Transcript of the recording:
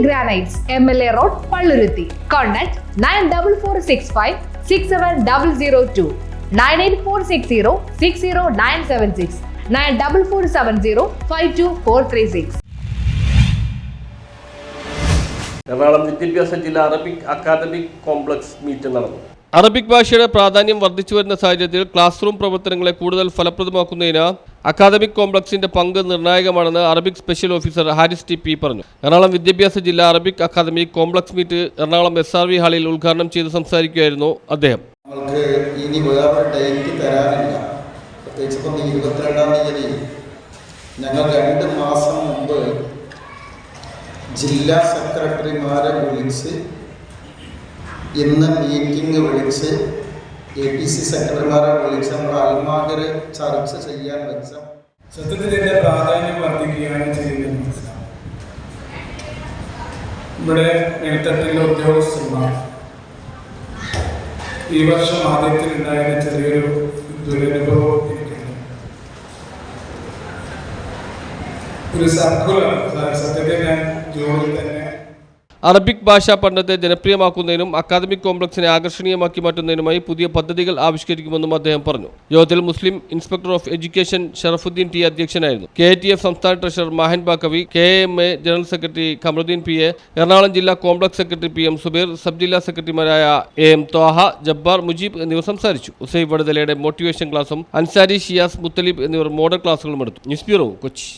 Granites, MLA Road, Palluruthi. Contact 9446567002 98460 60976 94470 52436. Ernakulam വിദ്യാഭ്യാസ ജില്ലാ Arabic academic complex meet നടന്നു Arabic ഭാഷയുടെ പ്രാധാന്യം വർദ്ധിച്ചു വരുന്ന സാഹചര്യത്തിൽ ക്ലാസ് റൂം പ്രവർത്തനങ്ങളെ കൂടുതൽ ഫലപ്രദമാക്കുന്നതിന് അക്കാദമിക് കോംപ്ലക്സിന്റെ പങ്ക് നിർണായകമാണെന്ന് Arabic special officer Haris T P പറഞ്ഞു. എറണാകുളം വിദ്യാഭ്യാസ ജില്ലാ Arabic academy complex meet Ernakulam S R V ഹാളിൽ ഉദ്ഘാടനം ചെയ്ത് സംസാരിക്കുകയായിരുന്നു അദ്ദേഹം. ഇനി പ്രത്യേകിച്ച് ഞങ്ങൾ രണ്ട് മാസം മുമ്പ് ജില്ലാ സെക്രട്ടറിമാരെ വിളിച്ച് ഇന്ന് മീറ്റിംഗ് വിളിച്ച് എ പി സി സെക്രട്ടറിമാരെ വിളിച്ച് നമ്മൾ അൽമാഗർ ചർച്ച ചെയ്യാൻ വെച്ച സത്യത്തിൽ ഇതിന്റെ പ്രാധാന്യം വർദ്ധിക്കുകയാണ് ചെയ്യുന്നത്. ഇവിടെ മേൽത്തട്ടിലെ ഉദ്യോഗസ്ഥന്മാർ. ഈ വർഷം ആദ്യത്തിൽ ഉണ്ടായിരുന്ന ചെറിയൊരു ദുരനുഭവം എനിക്കുണ്ട്. ഒരു സർക്കുലർ സത്യത്തിൽ ഞാൻ ജോലിയിൽ തന്നെ അറബിക് ഭാഷാ പഠനത്തെ ജനപ്രിയമാക്കുന്നതിനും അക്കാദമിക് കോംപ്ലക്സിനെ ആകർഷണീയമാക്കി മാറ്റുന്നതിനുമായി പുതിയ പദ്ധതികൾ ആവിഷ്കരിക്കുമെന്നും അദ്ദേഹം പറഞ്ഞു. യോഗത്തിൽ Muslim inspector of education Sharafuddin T അധ്യക്ഷനായിരുന്നു. കെ ടി എഫ് സംസ്ഥാന treasurer Mahan Baqavi K M A general secretary Khamaruddin P A Ernakulam ജില്ലാ complex secretary P M Subeer sub ജില്ലാ സെക്രട്ടറിമാരായ എ എം ത്വാഹ ജബ്ബാർ മുജീബ് എന്നിവർ സംസാരിച്ചു. ഉസൈബ് വടതലയുടെ മോട്ടിവേഷൻ ക്ലാസും അൻസാരി ഷിയാസ് മുത്തലിബ് എന്നിവർ മോഡൽ ക്ലാസുകളും എടുത്തു. News bureau Kochi.